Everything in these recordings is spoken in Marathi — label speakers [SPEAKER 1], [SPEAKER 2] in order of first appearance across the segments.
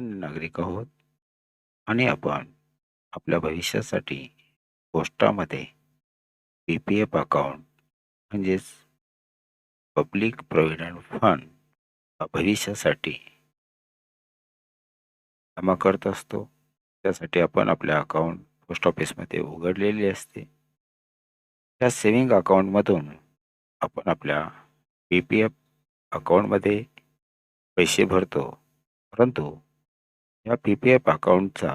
[SPEAKER 1] शिक्षक आहोत आणि आपण आपल्या भविष्यासाठी पोस्टामध्ये पी पी एफ अकाउंट म्हणजेच पब्लिक प्रॉव्हिडंट फंड भविष्यासाठी जमा करत असतो. त्यासाठी आपण आपल्या अकाउंट पोस्ट ऑफिसमध्ये उघडलेली असते. त्या सेविंग अकाउंटमधून आपण आपल्या पी पी एफ अकाउंटमध्ये पैसे भरतो. परंतु या पी पी एफ अकाउंटचा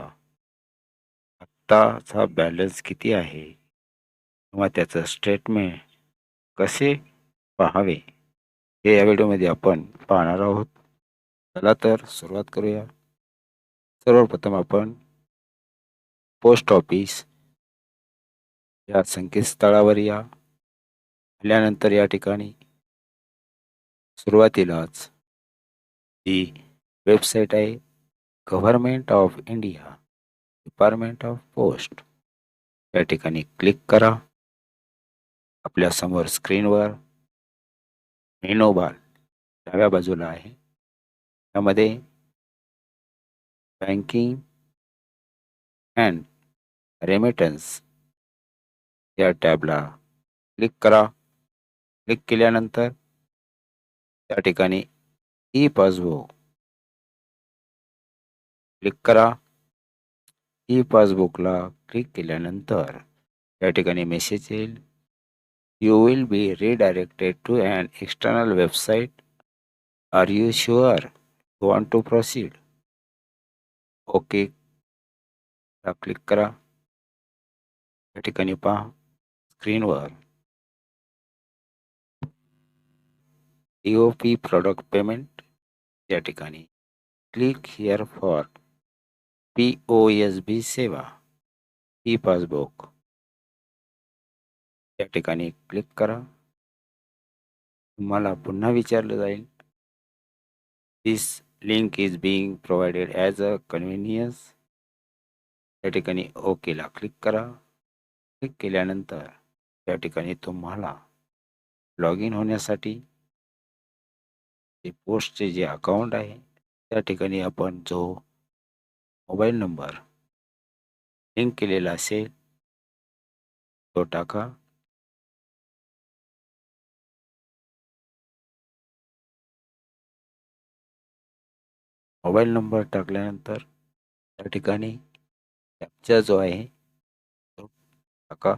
[SPEAKER 1] आत्ताचा बॅलन्स किती आहे? किंवा त्याचं स्टेटमेंट कसे पाहावे? हे या व्हिडिओमध्ये आपण पाहणार आहोत. चला तर सुरुवात करूया. सर्वप्रथम आपण पोस्ट ऑफिस या संकेतस्थळावर या. आल्यानंतर या ठिकाणी सुरुवातीलाच ही वेबसाईट आहे. Government of India department of post. या ठिकाणी क्लिक करा. आपल्यासमोर स्क्रीनवर मेनू बार डाव्या बाजूला आहे. त्यामध्ये बँकिंग अँड रेमिटन्स या टॅबला क्लिक करा. क्लिक केल्यानंतर त्या ठिकाणी ई पासबुक क्लिक करा. ई पासबुकला क्लिक केल्यानंतर या ठिकाणी मेसेज येईल. You will be redirected to an external website are you sure you want to proceed okay click करा. या ठिकाणी पहा. स्क्रीनवर E O P product payment या ठिकाणी click here for P O S B सेवा. ई पासबुक या ठिकाणी क्लिक करा. तुम्हाला पुन्हा विचारलं जाईल. This link is being provided as a convenience या ठिकाणी ओकेला क्लिक करा. क्लिक केल्यानंतर या ठिकाणी तुम्हाला लॉग इन होण्यासाठी ते पोस्टचे जे अकाउंट आहे त्या ठिकाणी आपण जो मोबाईल नंबर. लिंक केलेला असेल. तो टाका. मोबाईल नंबर टाकल्यानंतर त्या ठिकाणी कॅप्चा जो आहे तो टाका.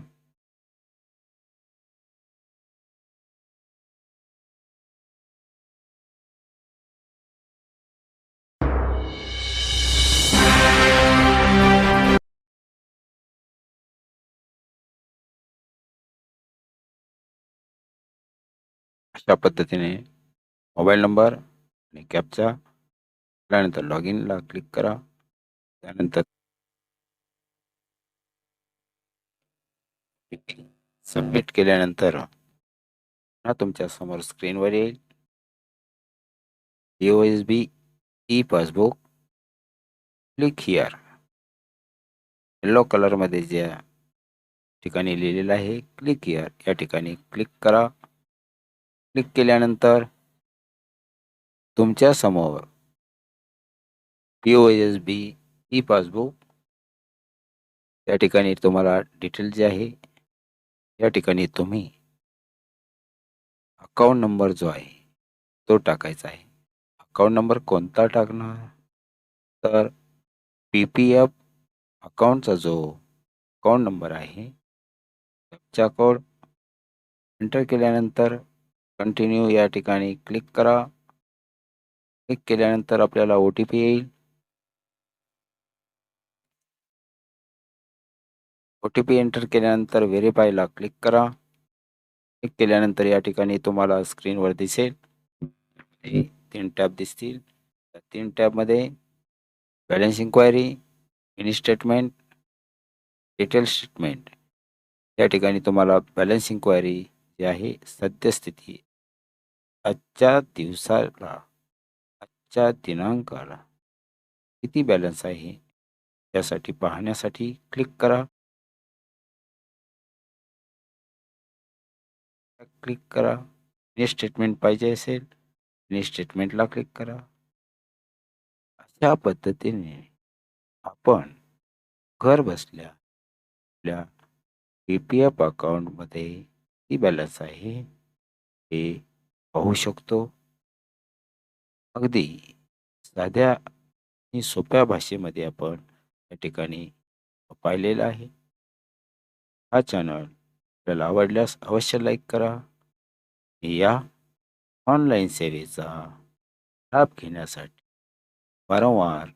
[SPEAKER 1] अशा पद्धतीने मोबाईल नंबर आणि कॅपचा त्यानंतर लॉग इनला क्लिक करा. त्यानंतर सबमिट केल्यानंतर पुन्हा तुमच्यासमोर स्क्रीनवर येईल. O S B E passbook click here. Yellow कलरमध्ये ज्या ठिकाणी लिहिलेलं आहे क्लिक हिअर. या ठिकाणी क्लिक करा. क्लिक केल्यानंतर तुमच्यासमोर P O S B E passbook या ठिकाणी तुम्हाला डिटेल जे आहे या ठिकाणी तुम्ही अकाउंट नंबर जो आहे तो टाकायचा आहे. अकाउंट नंबर कोणता टाकणार? तर पी पी एफ अकाउंटचा जो अकाउंट नंबर आहे त्याचा कोड एंटर केल्यानंतर कंटिन्यू या ठिकाणी क्लिक करा. क्लिक केल्यानंतर आपल्याला ओ टी पी येईल. ओ टी पी एंटर केल्यानंतर व्हेरीफायला क्लिक करा. क्लिक केल्यानंतर या ठिकाणी तुम्हाला स्क्रीनवर दिसेल. तीन टॅब दिसतील. तीन टॅबमध्ये balance enquiry mini statement detail statement या ठिकाणी तुम्हाला बॅलन्स इन्क्वायरी जी आहे सद्यस्थिती आजच्या दिवसाला आजच्या दिनांकाला किती बॅलन्स आहे? त्यासाठी पाहण्यासाठी क्लिक करा. क्लिक करा. मिनी स्टेटमेंट पाहिजे असेल मिनी स्टेटमेंटला क्लिक करा. अशा पद्धतीने आपण घर बसल्या आपल्या पी पी एफ अकाउंटमध्ये किती बॅलन्स आहे? हे पाहू शकतो. अगदी साध्या आणि सोप्या भाषेमध्ये आपण या ठिकाणी पाहिलेलं आहे. हा चॅनल आपल्याला आवडल्यास अवश्य लाईक करा. या ऑनलाईन सेवेचा लाभ घेण्यासाठी वारंवार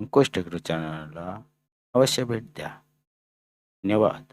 [SPEAKER 1] अंकुश टेक्रो चॅनलला अवश्य भेट द्या. धन्यवाद.